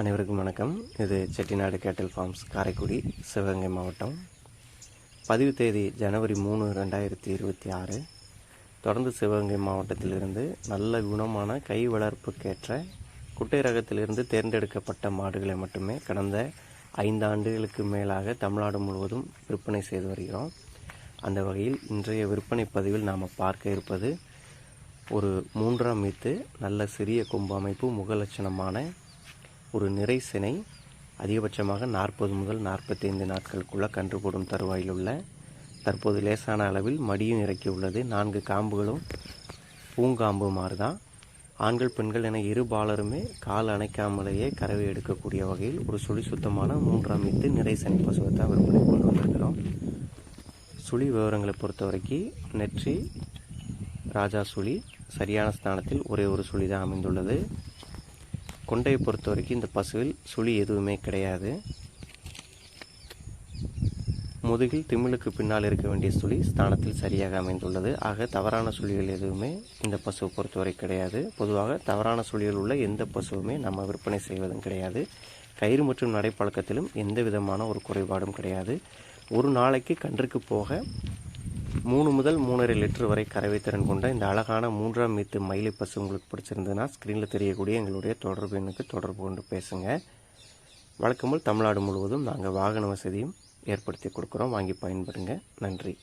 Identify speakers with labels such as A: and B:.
A: அனைவருக்கும் வணக்கம். இது செட்டிநாடு கேட்டல் ஃபார்ம்ஸ் காரைக்குடி சிவகங்கை மாவட்டம். பதிவு தேதி ஜனவரி மூணு ரெண்டாயிரத்தி இருபத்தி ஆறு. தொடர்ந்து சிவகங்கை மாவட்டத்திலிருந்து நல்ல குணமான கை வளர்ப்புக்கேற்ற குட்டை ரகத்திலிருந்து தேர்ந்தெடுக்கப்பட்ட மாடுகளை மட்டுமே கடந்த ஐந்து ஆண்டுகளுக்கு மேலாக தமிழ்நாடு முழுவதும் விற்பனை செய்து வருகிறோம். அந்த வகையில் இன்றைய விற்பனை பதிவில் நாம் பார்க்க இருப்பது ஒரு மூன்றாம் மீத்து நல்ல சிறிய கொம்பு அமைப்பு முகலட்சணமான ஒரு நிறைசினை அதிகபட்சமாக நாற்பது முதல் நாற்பத்தைந்து நாட்களுக்குள்ளே கன்று போடும் தருவாயில் உள்ள தற்போது லேசான அளவில் மடியும் இறக்கி உள்ளது. நான்கு காம்புகளும் பூங்காம்பு தான் ஆண்கள் பெண்கள் என இரு பாலருமே கால் அணைக்காமலேயே கறவை எடுக்கக்கூடிய வகையில் ஒரு சுழி சுத்தமான மூன்றாம் மீத்து நிறை சனி பசுவை தான் விற்பனை கொண்டு வந்திருக்கிறோம். சுழி விவரங்களை பொறுத்த வரைக்கும் நெற்றி ராஜா சுழி சரியான ஸ்தானத்தில் ஒரே ஒரு சுழி தான் அமைந்துள்ளது. கொண்டையை பொறுத்த வரைக்கும் இந்த பசுவில் சுழி எதுவுமே கிடையாது. முதுகில் திமிழுக்கு பின்னால் இருக்க வேண்டிய சுழி ஸ்தானத்தில் சரியாக அமைந்துள்ளது. ஆக தவறான சுழிகள் எதுவுமே இந்த பசுவை பொறுத்தவரை கிடையாது. பொதுவாக தவறான சுழிகள் உள்ள எந்த பசுவுமே நம்ம விற்பனை செய்வதும் கிடையாது. கயிறு மற்றும் நடைப்பழக்கத்திலும் எந்த விதமான ஒரு குறைபாடும் கிடையாது. ஒரு நாளைக்கு கன்றுக்கு போக மூணு முதல் மூணரை லிட்டர் வரை கறவை திறன் கொண்ட இந்த அழகான மூன்றாம் மீத்து மயிலை பசு உங்களுக்கு பிடிச்சிருந்ததுன்னா ஸ்க்ரீனில் தெரியக்கூடிய எங்களுடைய தொடர்பு எண்ணுக்கு தொடர்பு கொண்டு பேசுங்க. வழக்கம்போல் தமிழ்நாடு முழுவதும் நாங்கள் வாகன வசதியும் ஏற்படுத்தி கொடுக்குறோம். வாங்கி பயன்படுங்க. நன்றி.